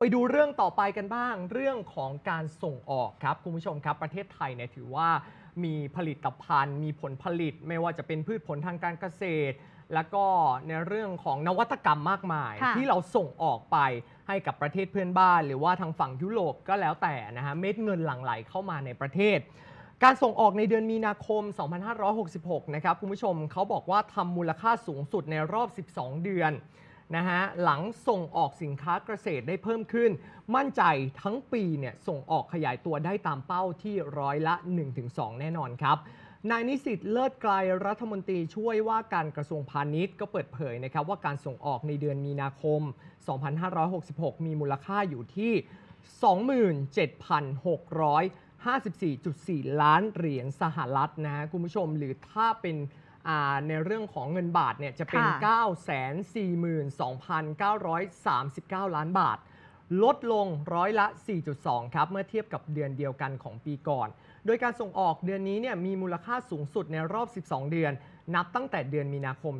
ไปดูเรื่องต่อไปกันบ้าง เรื่องของการส่งออกครับคุณผู้ชมครับ ประเทศไทยเนี่ยถือว่ามีผลิตภัณฑ์ มีผลผลิต ไม่ว่าจะเป็นพืชผลทางการเกษตร แล้วก็ในเรื่องของนวัตกรรมมากมาย ค่ะ ที่เราส่งออกไปให้กับประเทศเพื่อนบ้าน หรือว่าทางฝั่งยุโรปก็แล้วแต่นะฮะเม็ดเงินหลั่งไหลเข้ามาในประเทศ การส่งออกในเดือนมีนาคม 2566 นะครับคุณผู้ชมเขาบอกว่าทำมูลค่าสูงสุดในรอบ 12 เดือน นะฮะหลังส่งออกสินค้าเกษตรได้เพิ่มขึ้น มั่นใจทั้งปีเนี่ยส่งออกขยายตัวได้ตามเป้าที่ร้อยละ 1-2 แน่นอนครับนายนิสิตเลิศไกลรัฐมนตรีช่วยว่าการกระทรวงพาณิชย์ก็เปิดเผยนะครับว่าการส่งออกในเดือนมีนาคม 2566 มีมูลค่าอยู่ที่ 27,654.4 ล้านเหรียญสหรัฐนะฮะคุณผู้ชมหรือถ้าเป็น ในเรื่องของเงินบาทเนี่ยจะเป็นค่ะ942,939 ล้านบาท ลดลงร้อยละ 4.2 ครับ เมื่อเทียบกับเดือนเดียวกันของปีก่อน โดยการส่งออกเดือนนี้เนี่ยมีมูลค่าสูงสุดในรอบ 12 เดือน นับตั้งแต่เดือนมีนาคม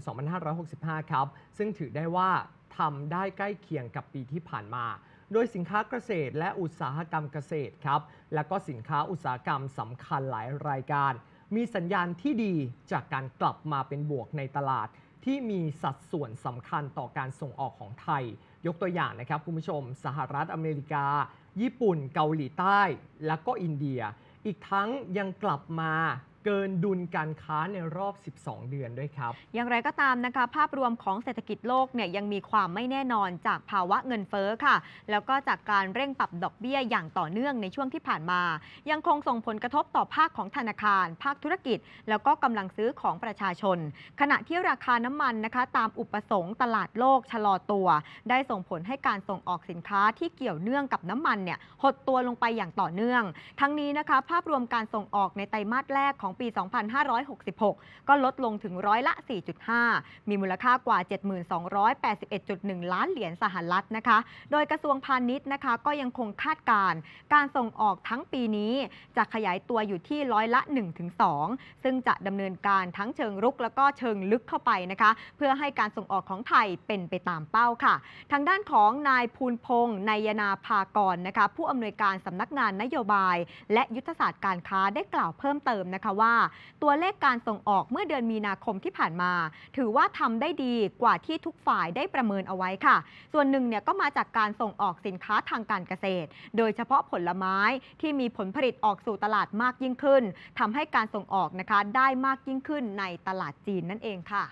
2565 ครับ ซึ่งถือได้ว่าทำได้ใกล้เคียงกับปีที่ผ่านมาโดยสินค้าเกษตรและอุตสาหกรรมเกษตรครับ แล้วก็สินค้าอุตสาหกรรมสำคัญหลายรายการ มีสัญญาณที่ดีจากการกลับมาเป็นบวกในตลาด ที่มีสัดส่วนสำคัญต่อการส่งออกของไทย ยกตัวอย่างนะครับคุณผู้ชม สหรัฐอเมริกา ญี่ปุ่น เกาหลีใต้ และก็อินเดีย อีกทั้งยังกลับมาเกินดุลการค้าในรอบ 12 เดือนด้วยครับ อย่างไรก็ตามนะคะ ภาพรวมของเศรษฐกิจโลกเนี่ยยังมีความไม่แน่นอนจากภาวะเงินเฟ้อค่ะ แล้วก็จากการเร่งปรับดอกเบี้ยอย่างต่อเนื่องในช่วงที่ผ่านมา ยังคงส่งผลกระทบต่อภาคของธนาคาร ภาคธุรกิจ แล้วก็กำลังซื้อของประชาชน ขณะที่ราคาน้ำมันนะคะ ตามอุปสงค์ตลาดโลกชะลอตัว ได้ส่งผลให้การส่งออกสินค้าที่เกี่ยวเนื่องกับน้ำมันเนี่ยหดตัวลงไปอย่างต่อเนื่อง ทั้งนี้นะคะ ภาพรวมการส่งออกในไตรมาสแรกของปี 2566 ก็ลดลงถึงร้อยละ 4.5 มีมูลค่ากว่า 7281.1 ล้านเหรียญสหรัฐนะคะ โดยกระทรวงพาณิชย์นะคะ ก็ยังคงคาดการณ์การส่งออกทั้งปีนี้จะขยายตัวอยู่ที่ร้อยละ 1-2 ซึ่งจะดำเนินการทั้งเชิงรุกแล้วก็เชิงลึกเข้าไปนะคะ เพื่อให้การส่งออกของไทยเป็นไปตามเป้าค่ะ ทางด้านของนายภูลพงษ์นายนาภากรนะคะ ผู้อำนวยการสำนักงานนโยบาย และยุทธศาสตร์การค้าได้กล่าวเพิ่มเติมนะคะว่า ตัวเลขการส่งออกเมื่อเดือนมีนาคมที่ผ่านมา ถือว่าทำได้ดีกว่าที่ทุกฝ่ายได้ประเมินเอาไว้ค่ะ ส่วนหนึ่งเนี่ยก็มาจากการส่งออกสินค้าทางการเกษตร โดยเฉพาะผลไม้ที่มีผลผลิตออกสู่ตลาดมากยิ่งขึ้นทำให้การส่งออกนะคะได้มากยิ่งขึ้นในตลาดจีนนั่นเองค่ะ